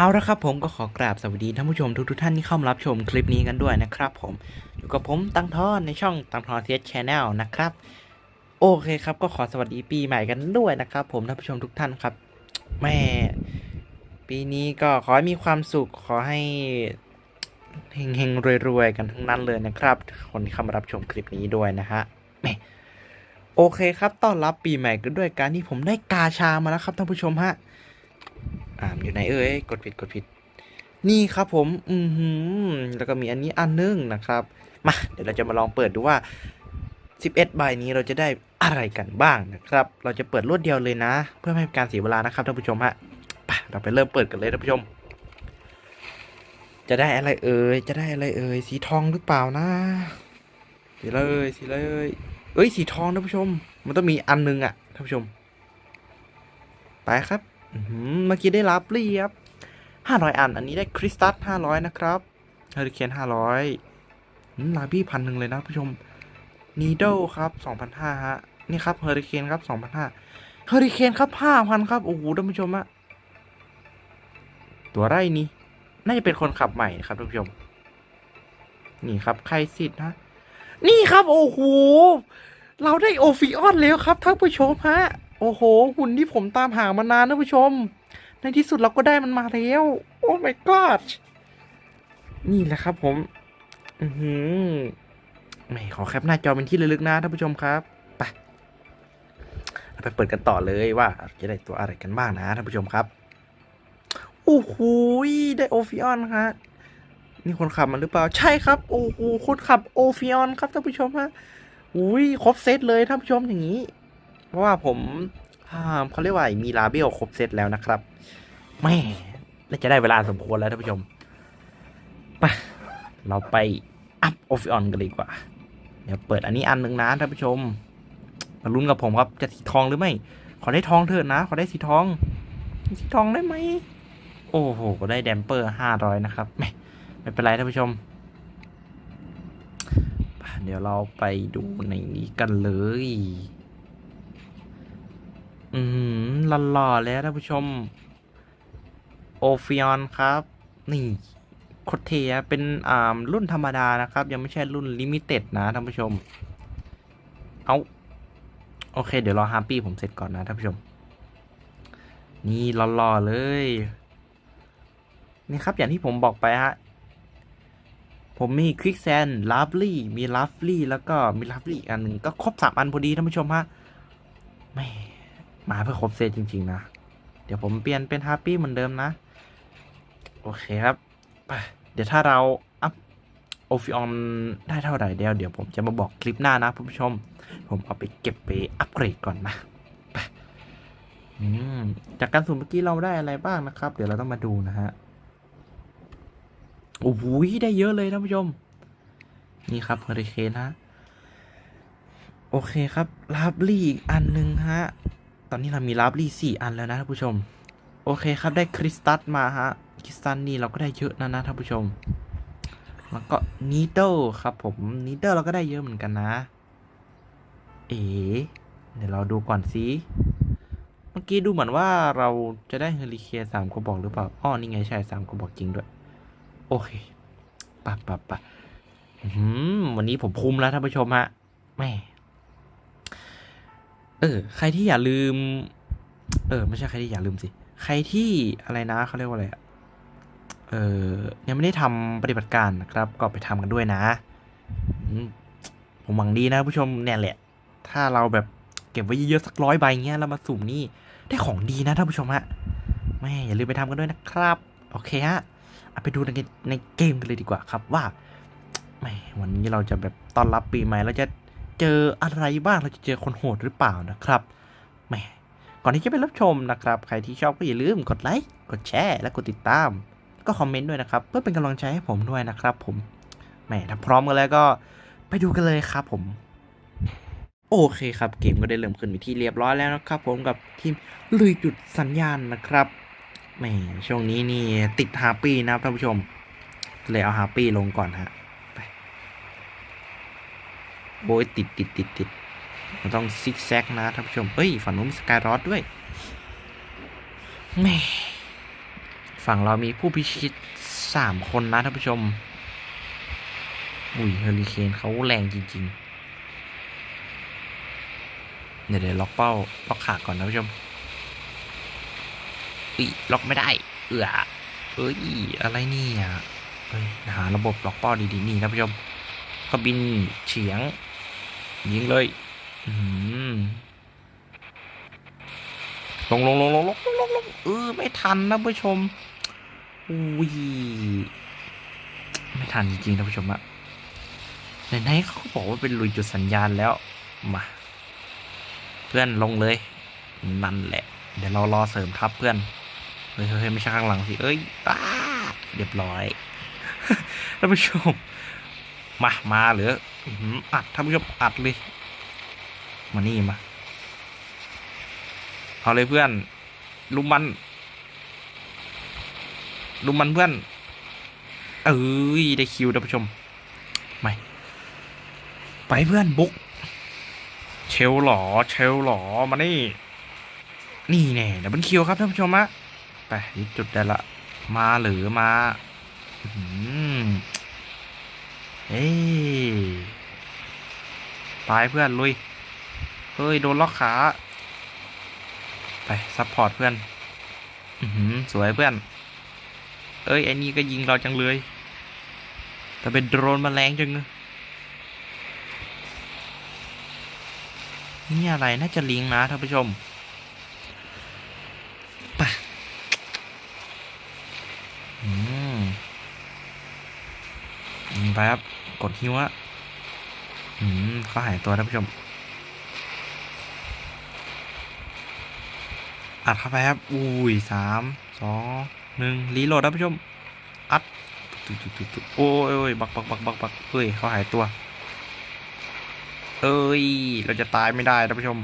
เอาละครับผมก็ขอกราบสวัสดีท่านผู้ชมทุกๆท่านที่เข้ามารับชมคลิปนี้กันด้วยนะครับผมอยู่กับผมตังทอนในช่องตังทอนเทสชแนลนะครับ โอเคครับก็ขอสวัสดีปีใหม่กันด้วยนะครับ ผมท่านผู้ชมทุกท่านครับแม่ปีนี้ก็ขอให้มีความสุขขอให้เฮงๆรวยๆกันทั้งนั้นเลยนะครับ คนที่เข้ามารับชมคลิปนี้ด้วยนะฮะแม่โอเคครับต้อนรับปีใหม่กันด้วยการที่ผมได้กาชามาแล้วครับท่านผู้ชมฮะ อ่าอยู่ไหนเอ่ยกดผิดกดผิด นี่ครับผม อือหือแล้วก็มีอันนี้อันนึงนะครับ มา เดี๋ยวเราจะมาลองเปิดดูว่า 11ใบนี้เราจะได้อะไรกันบ้างนะครับ เราจะเปิดรวดเดียวเลยนะ เพื่อไม่ให้การเสียเวลานะครับท่านผู้ชมฮะไปเราไปเริ่มเปิดกันเลยท่านผู้ชม จะได้อะไรเอ่ย จะได้อะไรเอ่ย สีทองหรือเปล่านะ สีเลยสีเลยเอ้ย สีทองท่านผู้ชม มันต้องมีอันนึงอะท่านผู้ชม ไปครับ เมื่อกี้ได้รับเรียบห้าร้อยอัน อันนี้ได้คริสตัสห้าร้อยนะครับเฮอริเคนห้าร้อยลาบี้พันหนึ่งเลยนะผู้ชมนีโดครับสองพันห้าฮะ นี่ครับเฮอริเคนครับสองพันห้าเฮอริเคนครับห้าพันครับ โอ้โหท่านผู้ชมอะตัวไร่นี่น่าจะเป็นคนขับใหม่ครับท่านผู้ชม นี่ครับใครสิทธิ์ฮะ นี่ครับ โอ้โห เราได้โอฟิออนแล้วครับท่านผู้ชมฮะ โอ้โห หุ่นที่ผมตามหามานานนะผู้ชม ในที่สุดเราก็ได้มันมาแล้ว โอ้ my god นี่แหละครับผม อือหือไม่ขอแคปหน้าจอเป็นที่ระลึกนะท่านผู้ชมครับ ไปไปเปิดกันต่อเลยว่าจะได้ตัวอะไรกันบ้างนะท่านผู้ชมครับ โอ้โหได้โอฟิออนฮะนี่คนขับมันหรือเปล่า ใช่ครับ โอ้โหคนขับโอฟิออนครับท่านผู้ชมฮะอุ้ยครบเซตเลยท่านผู้ชมอย่างนี้ เพราะว่าผมอ่าเขาเรียกว่ามีลาเบลครบเซตแล้วนะครับแม่น่าจะได้เวลาสมควรแล้วท่านผู้ชมไปเราไปอัพโอฟิออนกันเลยดีกว่า เดี๋ยวเปิดอันนี้อันหนึ่งนะท่านผู้ชมมาลุ้นกับผมครับจะสีทองหรือไม่ ขอได้ทองเถิดนะ ขอได้สีทอง สีทองได้ไหม โอ้โหได้แดมเปอร์ห้าร้อยนะครับ ไม่ไม่เป็นไรท่านผู้ชม เดี๋ยวเราไปดูในนี้กันเลย อืมหล่อๆแล้วท่านผู้ชม โอฟิออนครับ นี่โคตรเทียเป็นอ่ารุ่นธรรมดานะครับ ยังไม่ใช่รุ่นลิมิเต็ดนะท่านผู้ชม เอาโอเค เดี๋ยวรอฮาร์ปี้ผมเสร็จก่อนนะท่านผู้ชม นี่หล่อๆเลย นี่ครับอย่างที่ผมบอกไปฮะผมมีควิกแซนลัฟลี่ มีลัฟลี่ แล้วก็มีลัฟลี่อันหนึ่งก็ครบสามอันพอดีท่านผู้ชมฮะไม่ มาเพื่อครบเซตจริง ๆ นะ เดี๋ยวผมเปลี่ยนเป็นฮาร์ปี้เหมือนเดิมนะ โอเคครับไปเดี๋ยวถ้าเราอัพโอฟิออมได้เท่าไหร่เดียวเดี๋ยวผมจะมาบอกคลิปหน้านะผู้ชม ผมเอาไปเก็บไปอัปเกรดก่อนนะไปจากการสุ่มเมื่อกี้เราได้อะไรบ้างนะครับ เดี๋ยวเราต้องมาดูนะฮะโอ้โหได้เยอะเลยท่านผู้ชม นี่ครับเฮอริเคนฮะ โอเคครับลาบลี่อีกอันหนึ่งฮะ ตอนนี้เรามีลาบลี่สี่อันแล้วนะท่านผู้ชม โอเคครับได้คริสตัสมาฮะ คริสตัสนี่เราก็ได้เยอะนะนะท่านผู้ชม แล้วก็นีเดิลครับผมนีเดิลเราก็ได้เยอะเหมือนกันนะ เอ๋เดี๋ยวเราดูก่อนสิ เมื่อกี้ดูเหมือนว่าเราจะได้เฮลิเคนสามกระบอกหรือเปล่า อ้อนี่ไงใช่สามกระบอกจริงด้วย โอเคปะปะปะวันนี้ผมคุมแล้วท่านผู้ชมฮะแม่ เออ ใครที่อย่าลืม เออ ไม่ใช่ใครที่อย่าลืมสิ ใครที่อะไรนะเขาเรียกว่าอะไรอะเออยังไม่ได้ทำปฏิบัติการนะครับ ก็ไปทำกันด้วยนะ ผมหวังดีนะผู้ชมเนี่ยแหละ ถ้าเราแบบเก็บไว้เยอะๆสักร้อยใบเงี้ยแล้วมาสุ่มนี่ได้ของดีนะท่านผู้ชมฮะแม่อย่าลืมไปทำกันด้วยนะครับ โอเคฮะเอาไปดูในในเกมกันเลยดีกว่าครับว่าแม่วันนี้เราจะแบบต้อนรับปีใหม่เราจะ เจออะไรบ้างเราจะเจอคนโหดหรือเปล่านะครับแหมก่อนที่จะไปรับชมนะครับ ใครที่ชอบก็อย่าลืมกดไลค์กดแชร์และกดติดตาม ก็คอมเมนต์ด้วยนะครับ เพื่อเป็นกำลังใจให้ผมด้วยนะครับ ผมแหมถ้าพร้อมกันแล้วก็ไปดูกันเลยครับผมโอเคครับเกมก็ได้เริ่มขึ้นไปที่เรียบร้อยแล้วนะครับผมกับทีมลุยจุดสัญญาณนะครับแหมช่วงนี้นี่ติดฮาปี้นะครับท่านผู้ชมเลยเอาฮาปี้ลงก่อนฮะ โอ้ยติดติดติดติดมันต้องซิกแซกนะท่านผู้ชมเฮ้ย ฝั่งนู้นมีสกายรอดด้วยแมไฟฝั่งเรามีผู้พิชิตสามคนนะท่านผู้ชม อุ้ยเฮอริเคนเขาแรงจริงๆ เดี๋ยวเดี๋ยวล็อกเป้า ล็อกขาก่อนนะท่านผู้ชมอีล็อกไม่ได้ เอือเอ้ย อะไรเนี่ยเฮ้ยหาระบบล็อกเป้าดีๆ นี่ท่านผู้ชมก็บินเฉียง ยิงเลยลงลงลงลงลงลงลงเออไม่ทันนะผู้ชมอุ้ยไม่ทันจริงๆนะผู้ชมอะไหนๆเขาบอกว่าเป็นลุยจุดสัญญาณแล้วมาเพื่อนลงเลย นั่นแหละ เดี๋ยวเรารอเสริมทับเพื่อนเฮ้ยไม่ใช่ข้างหลังสิเอ้ยอ้าเรียบร้อยท่านผู้ชมมามาหรือ อื้อหืออัดท่านผู้ชมอัดเลย มานี่มา เอาเลยเพื่อน ลุมมัน ลุมมันเพื่อน เอ้ยได้คิวท่านผู้ชม ไม่ ไปเพื่อนบุก เชลหรอ เชลหรอ มานี่ นี่แน่ดับเบิลคิวครับท่านผู้ชมอะไปยึดจุดได้ละ มาหรือมา อื้อหือ เอ้ยเพื่อนลุย เฮ้ย โดนล็อกขา ไปซัพพอร์ตเพื่อนอือหือสวยเพื่อน เอ้ยไอ้นี่ก็ยิงเราจังเลย แต่เป็นโดรนมาแรงจังเนี่อะไรน่าจะลิงนะท่านผู้ชมปอืมยิงไปครับ กดฮิวอะ อืมเขาหายตัวท่านผู้ชม อัดเข้าไปครับ อุ้ยสามสองหนึ่งรีโหลดท่านผู้ชม อัดตุ๊ตุ๊ตุ๊ตุ๊โอ้ยโอ้ยบักบักบักบักบักเฮ้ยเขาหายตัว เอ้ย เราจะตายไม่ได้ท่านผู้ชม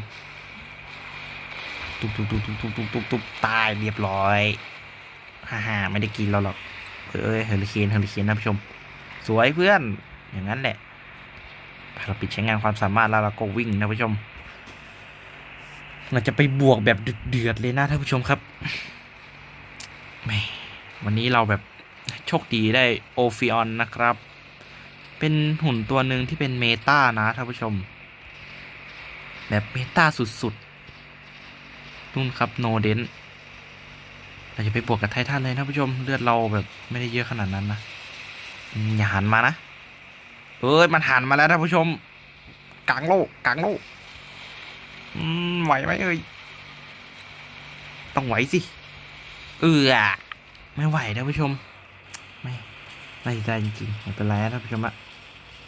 ตุ๊บตุ๊บตุ๊บตุ๊บตุ๊บตุ๊บตุ๊บตายเรียบร้อยฮ่าฮ่าไม่ได้กินเราหรอก เอ้ยเฮอริเคนเฮอริเคนท่านผู้ชม สวยเพื่อน อย่างนั้นแหละ เราปิดใช้งานความสามารถแล้วเราก็วิ่งนะผู้ชม เราจะไปบวกแบบเดือดเลยนะท่านผู้ชมครับวันนี้เราแบบโชคดีได้โอฟิออนนะครับ เป็นหุ่นตัวหนึ่งที่เป็นเมตานะท่านผู้ชม แบบเมตาสุดๆนู่นครับโนเดนเราจะไปบวกกับไททันเลยนะท่านผู้ชม เลือดเราแบบไม่ได้เยอะขนาดนั้นนะอย่าหันมานะ เอ้ยมันหันมาแล้วท่านผู้ชมกลางโลกกลางโลกอืมไหวไหมเอ่ยต้องไหวสิเออไม่ไหวท่านผู้ชม ไม่ไม่ได้จริงๆไม่เป็นไรท่านผู้ชมอะ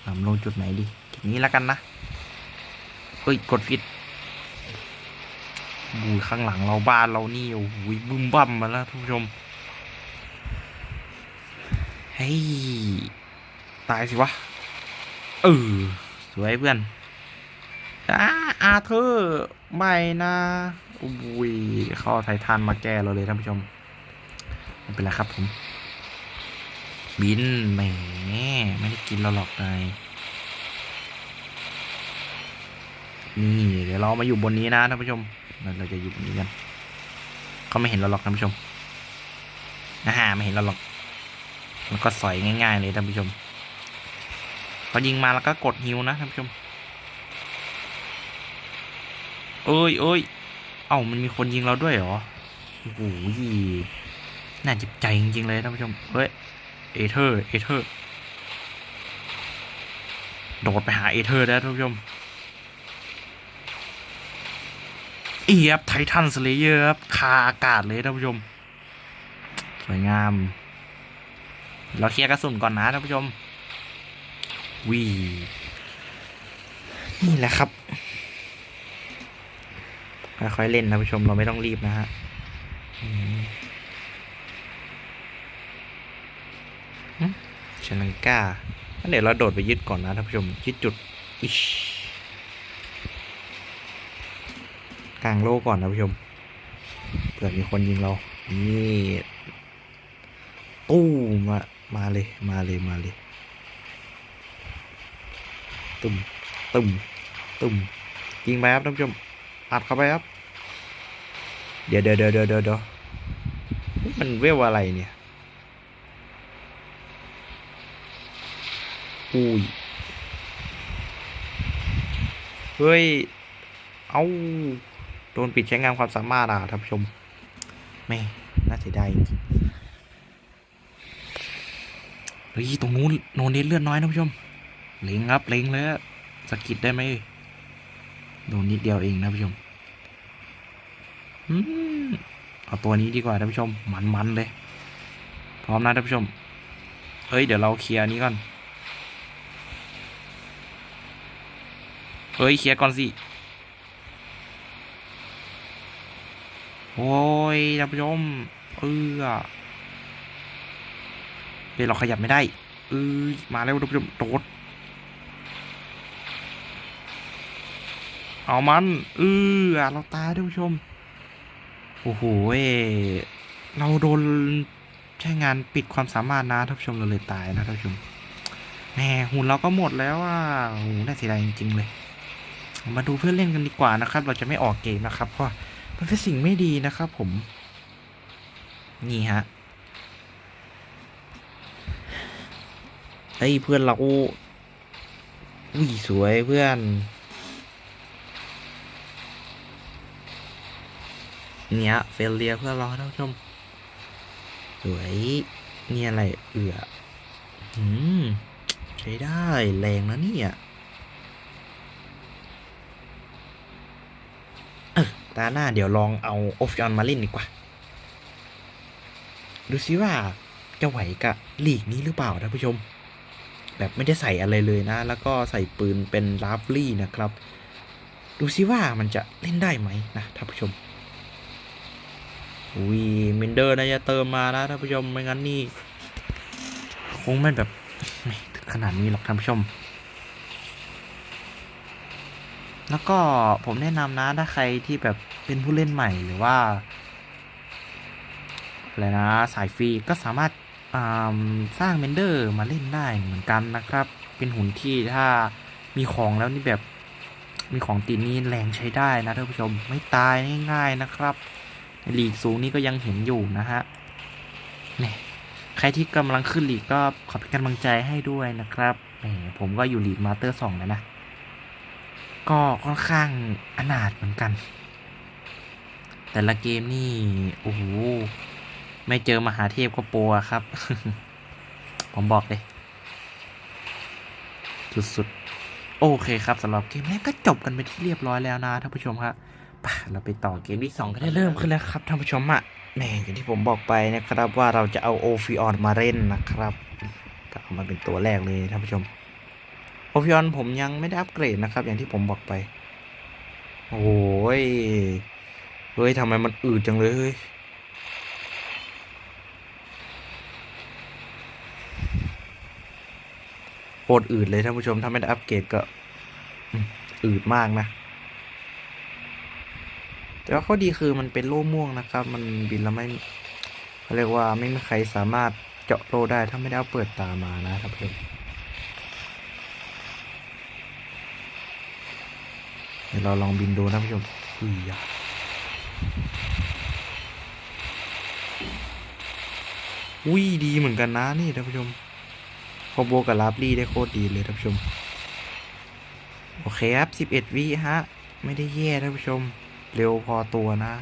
ทำลงจุดไหนดีจุดนี้แล้วกันนะเฮ้ยกดผิดบูข้างหลังเราบ้านเรานี่โอ้โหบึ้มบั่มมาแล้วท่านผู้ชมเฮ้ยตายสิวะ ออสวยเพื่อนอาอาเธอร์ไม่นะอุ้ยเขาเอาไททันมาแก้เราเลยท่านผู้ชมไม่เป็นไรครับผม บินแหมไม่ได้กินเราหรอกนายนี่เดี๋ยวเรามาอยู่บนนี้นะท่านผู้ชมเราจะอยู่บนนี้กันเขาไม่เห็นเราหรอกท่านผู้ชมนะฮะไม่เห็นเราหรอกมันก็สอยง่าย ๆ เลยท่านผู้ชม เขายิงมาแล้วก็กดฮิวนะท่านผู้ชม เอ้ยเอ้ยเอ้ามันมีคนยิงเราด้วยเหรอ โอ้โหน่าจิบใจจริงๆเลยท่านผู้ชม เฮ้ย เอเธอร์ เอเธอร์ โดดไปหาเอเธอร์แล้วท่านผู้ชมเอียบไททันสเลเยอร์ครับคาอากาศเลยท่านผู้ชม สวยงาม เราเคลียร์กระสุนก่อนนะท่านผู้ชม วีนี่แหละครับค่อยๆเล่นนะผู้ชมเราไม่ต้องรีบนะฮะชลังกาเดี๋ยวเราโดดไปยึดก่อนนะท่านผู้ชมยึดจุดอิชกลางโลกก่อนนะผู้ชมเผื่อมีคนยิงเรา นี่ ตู้มา มาเลย มาเลย มาเลย ตุ่มตุ่มตุ่มยิงไปครับท่านผู้ชมอัดเข้าไปครับ เดี๋ยวเดี๋ยวเดี๋ยวเดี๋ยวเดี๋ยวฮ้ยมันเวลอะไรเนี่ยอุ้ยเฮ้ย เอาโดนปิดใช้งานความสามารถอะท่านผู้ชมแม่น่าเสียดายเฮ้ย ตรงนู้นโนนเนตเลือดน้อยท่านผู้ชม เล็งครับเล็งเลยสกิดได้ไหมโดนนิดเดียวเองนะท่านผู้ชมเอาตัวนี้ดีกว่าท่านผู้ชม มันๆเลย พร้อมนะท่านผู้ชม เฮ้ย เดี๋ยวเราเคลียร์นนี้ก่อน เฮ้ย เคลียร์ก่อนสิ โอ้ยท่านผู้ชม เออเดี๋ยวเราขยับไม่ได้ เออมาแล้วท่านผู้ชม โดด เอามันเออเราตายท่านผู้ชม โอ้โหเราโดนใช้งานปิดความสามารถนะท่านผู้ชมเราเลยตายนะท่านผู้ชมแหมหุ่นเราก็หมดแล้วอะโอ้น่าเสียดายจริง ๆ เลย มาดูเพื่อนเล่นกันดีกว่านะครับ เราจะไม่ออกเกมนะครับเพราะมันเป็นสิ่งไม่ดีนะครับผม นี่ฮะเฮ้เพื่อนเราอุ้ยสวยเพื่อน เนี่ยเฟลเลียเพื่อรอท่านผู้ชมสวยนี่อะไรเอืออืมใช้ได้แรงนะเนี่ยตาหน้าเดี๋ยวลองเอาโอฟิออนมาเล่นดีกว่า ดูซิว่าจะไหวกับลีกนี้หรือเปล่าท่านผู้ชม แบบไม่ได้ใส่อะไรเลยนะ แล้วก็ใส่ปืนเป็นลาฟลี่นะครับ ดูซิว่ามันจะเล่นได้ไหมนะท่านผู้ชม อุ้ยมินเดอร์น่าจะเติมมานะท่านผู้ชมไม่งั้นนี่ คงไม่แบบไม่ถึงขนาดนี้หรอกท่านผู้ชม แล้วก็ผมแนะนำนะถ้าใครที่แบบเป็นผู้เล่นใหม่หรือว่าอะไรนะสายฟรีก็สามารถาสร้างเมนเดอร์มาเล่นได้เหมือนกันนะครับ เป็นหุ่นที่ถ้ามีของแล้วนี่แบบมีของติดนี่แรงใช้ได้นะท่านผู้ชมไม่ตายง่าย ๆนะครับ ลีกสูงนี่ก็ยังเห็นอยู่นะฮะนี่ใครที่กำลังขึ้นลีกก็ขอเป็นกำลังใจให้ด้วยนะครับแหมผมก็อยู่ลีกมาสเตอร์สองแล้วนะ ก็ค่อนข้างอนาถเหมือนกัน แต่ละเกมนี่ โอ้โห ไม่เจอมหาเทพก็ปรอะครับ ผมบอกเลย สุดๆ โอเคครับสำหรับเกมแรกก็จบกันไปที่เรียบร้อยแล้วนะท่านผู้ชมครับ ปเราไปต่อเกมที่สองก็ได้เริ่มขึ้นแล้วครับท่านผู้ชมอะแหมอย่างที่ผมบอกไปนะครับว่าเราจะเอาโอฟิออนมาเล่นนะครับก็เอามาเป็นตัวแรกเลยท่านผู้ชมโอฟิออนผมยังไม่ได้อัปเกรดนะครับ อย่างที่ผมบอกไป โอ้ยเฮ้ยทำไมมันอืดจังเลยเฮ้ยโคตรอืดเลยท่านผู้ชมถ้าไม่ได้อัปเกรดก็อืดมากนะ แต่ว่าข้อดีคือมันเป็นโล่ม่วงนะครับ มันบินแล้วไม่เขาเรียกว่าไม่มีใครสามารถเจาะโล่ได้ถ้าไม่ได้เอาเปิดตามานะครับเพื่อนเดี๋ยวเราลองบินดูนะผู้ชมอุ้ยยะอุ้ยดีเหมือนกันนะนี่ท่านผู้ชมคอมโบกับลาบลี่ได้โคตรดีเลยท่านผู้ชม โอเคครับสิบเอ็ดวิฮะ ไม่ได้แย่ท่านผู้ชม เร็วพอตัวนะ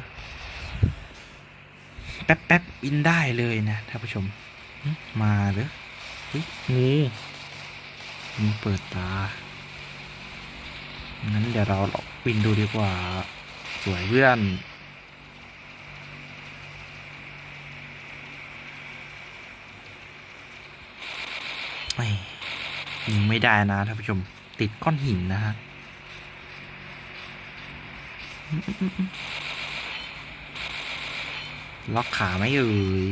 แป๊บแป๊บบินได้เลยนะท่านผู้ชมหึมาเหรอเฮ้ยงูมันเปิดตา งั้นเดี๋ยวเราลองบินดูดีกว่า สวยเพื่อนไม่ยิงไม่ได้นะท่านผู้ชม ติดก้อนหินนะฮะ ล็อกขาไม่เอ่ย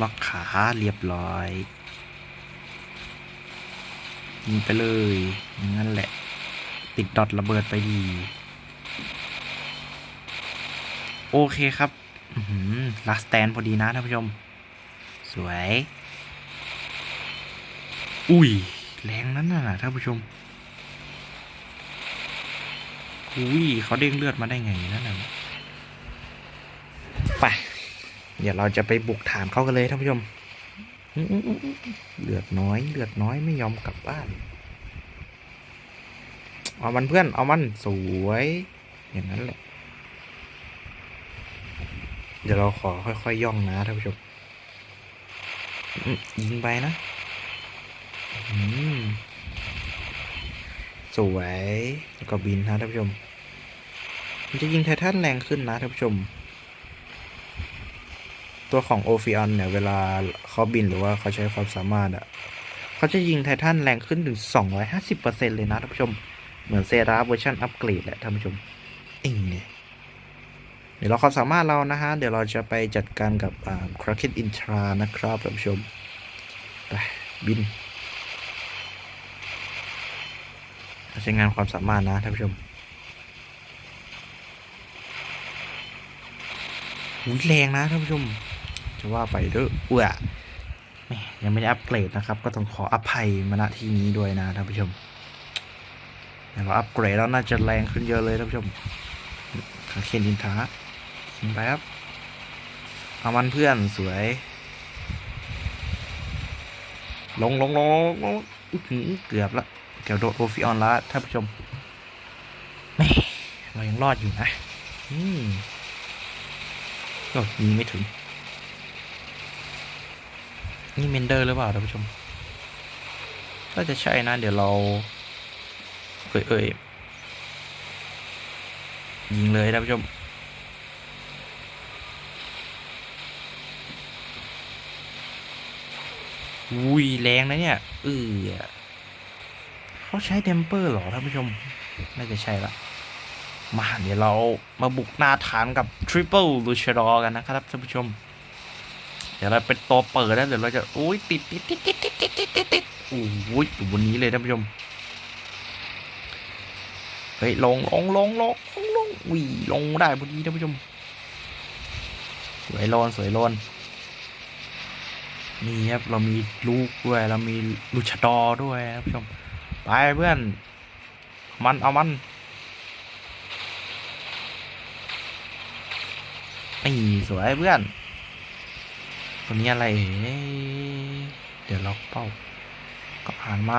ล็อกขาเรียบร้อยยิงไปเลยอย่างนั้นแหละ ติดดอทระเบิดไปดี โอเคครับลาสแตนพอดีนะท่านผู้ชม สวย อุ้ย แรงนั้นน่ะท่านผู้ชมอุ้ยเขาเด้งเลือดมาได้ไงนั่นน่ะไปเดี๋ยวเราจะไปบุกฐานเขากันเลยท่านผู้ชมเลือดน้อยเลือดน้อยไม่ยอมกลับบ้าน เอามันเพื่อน เอามันสวย อย่างนั้นแหละ เดี๋ยวเราขอค่อยๆย่องนะท่านผู้ชมยิงไปนะอืม สวยแล้วก็บินนะท่านผู้ชม มันจะยิงไททันแรงขึ้นนะท่านผู้ชม ตัวของโอฟิออนเนี่ย เวลาเขาบินหรือว่าเขาใช้ความสามารถอะเขาจะยิงไททันแรงขึ้นถึง 250%เลยนะท่านผู้ชม เหมือนเซราเวอร์ชันอัปเกรดแหละท่านผู้ชมเองเนี่ยเดี๋ยวเราความสามารถเรานะฮะ เดี๋ยวเราจะไปจัดการกับคราเคนอินทรานะครับท่านผู้ชม ไป บิน ใช้งานความสามารถนะท่านผู้ชมหูแรงนะท่านผู้ชม จะว่าไปเด้อเอื้อยังไม่ได้อัปเกรดนะครับ ก็ต้องขออภัยมาณที่นี้ด้วยนะท่านผู้ชมแต่เราอัปเกรดแล้วน่าจะแรงขึ้นเยอะเลยท่านผู้ชมขาเคนดินท้ายิงไปครับเอามันเพื่อนสวย ลงลงลงลงลงเกือบละ เดี๋ยวโดนโอฟิออนละท่านผู้ชมแม่เรายังรอดอยู่นะอืมโอ้ยิงไม่ถึง นี่เมนเดอร์หรือเปล่าท่านผู้ชม ก็จะใช่นะ เดี๋ยวเราเอ้ยเอ้ยยิงเลยท่านผู้ชมอุ้ยแรงนะเนี่ยเออ เขาใช้เทมเปอร์หรอท่านผู้ชม น่าจะใช่ละ มาเดี๋ยวเรามาบุกหน้าฐานกับ Triple l u c h a d o r กันนะครับท่านผู้ชม เดี๋ยวเราเป็นตัวเปิดแล้วเดี๋ยวเราจะโอ้ยติดติดติดติดติดติดติดติดติดโอ้ยอยู่บนนี้เลยท่านผู้ชม เฮ้ยลงลงลงลงลงลงวิ่ลงได้พอดีท่านผู้ชม สวยโลนสวยโลนนี่ครับเรามีลูกด้วย เรามีลูชาดอด้วยท่านผู้ชม ไปเพื่อน มัน เอามันนี่สวยเพื่อนตัวนี้อะไร เดี๋ยวล็อกเป้า ก็ผ่านมา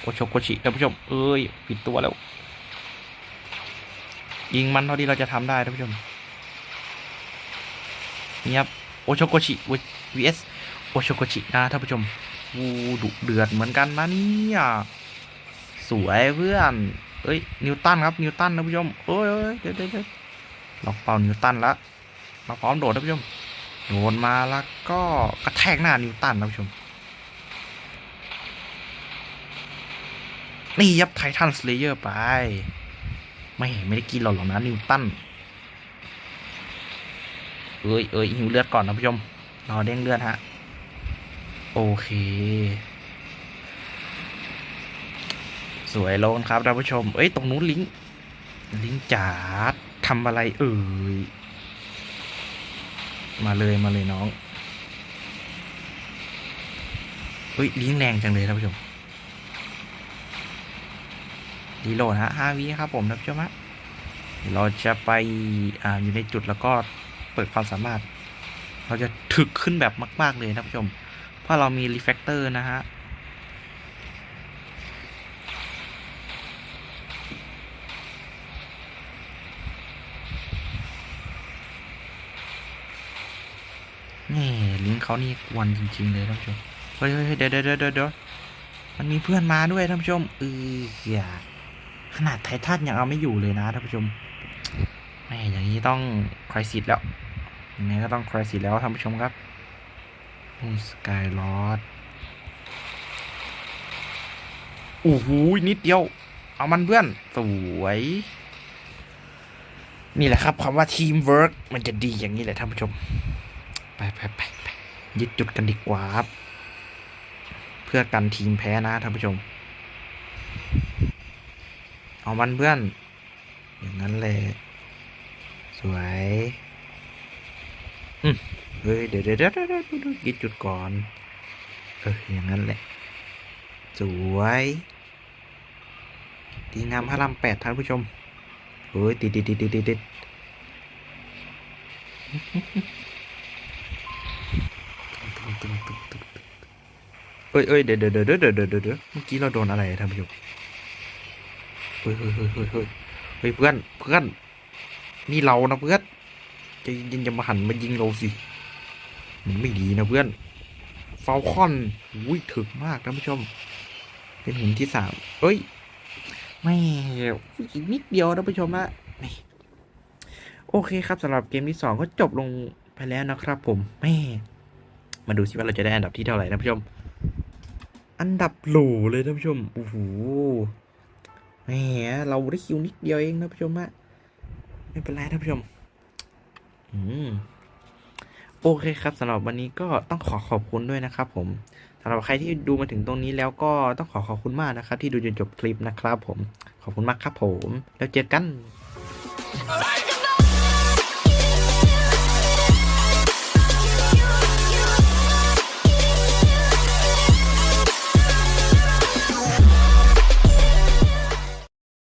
โอชโกชิท่านผู้ชม เอ้ยผิดตัวแล้ว ยิงมันเท่าที่เราจะทำได้ท่านผู้ชมนี่ครับโอชโกชิ vs โอชโกชินะท่านผู้ชมวูดุเดือดเหมือนกันนะเนี่ย สวยเพื่อนเอ้ยนิวตันครับนิวตันท่านผู้ชมเอ้ยเอ้ยเดี๋ยวเดี๋ยวล็อกเป่านิวตันละมาพร้อมโดดท่านผู้ชมโดนมาแล้วก็กระแทกหน้านิวตันท่านผู้ชมนี่ยับไททันสเลเยอร์ไป ไม่ไม่ได้กินหรอกหรอกนะนิวตันเอ้ยเอ้ยหิวเลือดก่อนท่านผู้ชมรอเด้งเลือดฮะ โอเค สวยโลนครับท่านผู้ชม เอ้ย ตรงนู้นลิงลิงจ๋าทำอะไรเอ่ย มาเลยมาเลยน้อง เฮ้ย ลิงแรงจังเลยท่านผู้ชมดีโหลดฮะห้าวิครับผมท่านผู้ชมฮะเดี๋ยวเราจะไปอ่าอยู่ในจุดแล้วก็เปิดความสามารถ เราจะถึกขึ้นแบบมาก ๆ เลยท่านผู้ชม เพราะเรามีรีเฟกเตอร์นะฮะ นี่ลิงก์ เขานี่กวนจริง ๆ เลยท่านผู้ชมเฮ้ยเฮ้ยเดี๋ยวเดี๋ยวเดี๋ยวมันมีเพื่อนมาด้วยท่านผู้ชมเอออย่าขนาดไททันยังเอาไม่อยู่เลยนะท่านผู้ชมแม่อย่างนี้ต้องคริสิตแล้วยังไงก็ต้องคริสิตแล้วท่านผู้ชมครับนู่นสกายลอดโอ้โหนิดเดียว เอามันเพื่อน สวย นี่แหละครับคำว่าทีมเวิร์กมันจะดีอย่างนี้แหละท่านผู้ชม ไปไปไป ยึดจุดกันดีกว่าครับ เพื่อกันทีมแพ้นะท่านผู้ชม เอามันเพื่อน อย่างนั้นเลยสวยอืมเฮ้ยเดี๋ยวเดี๋ยวเดี๋ยวเดี๋ยวเดี๋ยวยึดจุดก่อน เอออย่างนั้นแหละสวยดีงามพระรามแปดท่านผู้ชมเฮ้ยติดติดติดติดติด ติดเอ้ยเอ้ยเดี๋ยเดี๋ยเดี๋ยวเดี๋ยวเดี๋ยวเดี๋ยวเดี๋ยวเมื่อกี้เราโดนอะไรท่านผู้ชมเฮ้ยเฮ้ยเฮ้ยเฮ้ยเฮ้ยเฮ้ยเพื่อนเพื่อนนี่เรานะเพื่อนจะยิงจะมาหันมายิงเราสิมันไม่ดีนะเพื่อนฟาลคอนอุ้ยถึกมากท่านผู้ชม เป็นหุ่นที่สามเอ้ยไม่อีกนิดเดียวท่านผู้ชมอะโอเคครับสำหรับเกมที่สองก็จบลงไปแล้วนะครับผมแม่ มาดูสิว่าเราจะได้อันดับที่เท่าไหร่ท่านผู้ชม อันดับโหลเลยท่านผู้ชมโอ้โหแหมเราได้คิวนิดเดียวเองท่านผู้ชมอะไม่เป็นไรท่านผู้ชม อืมโอเคครับสำหรับวันนี้ก็ต้องขอขอบคุณด้วยนะครับผมสำหรับใครที่ดูมาถึงตรงนี้แล้วก็ต้องขอขอบคุณมากนะครับ ที่ดูจนจบคลิปนะครับผมขอบคุณมากครับผม แล้วเจอกัน Alright.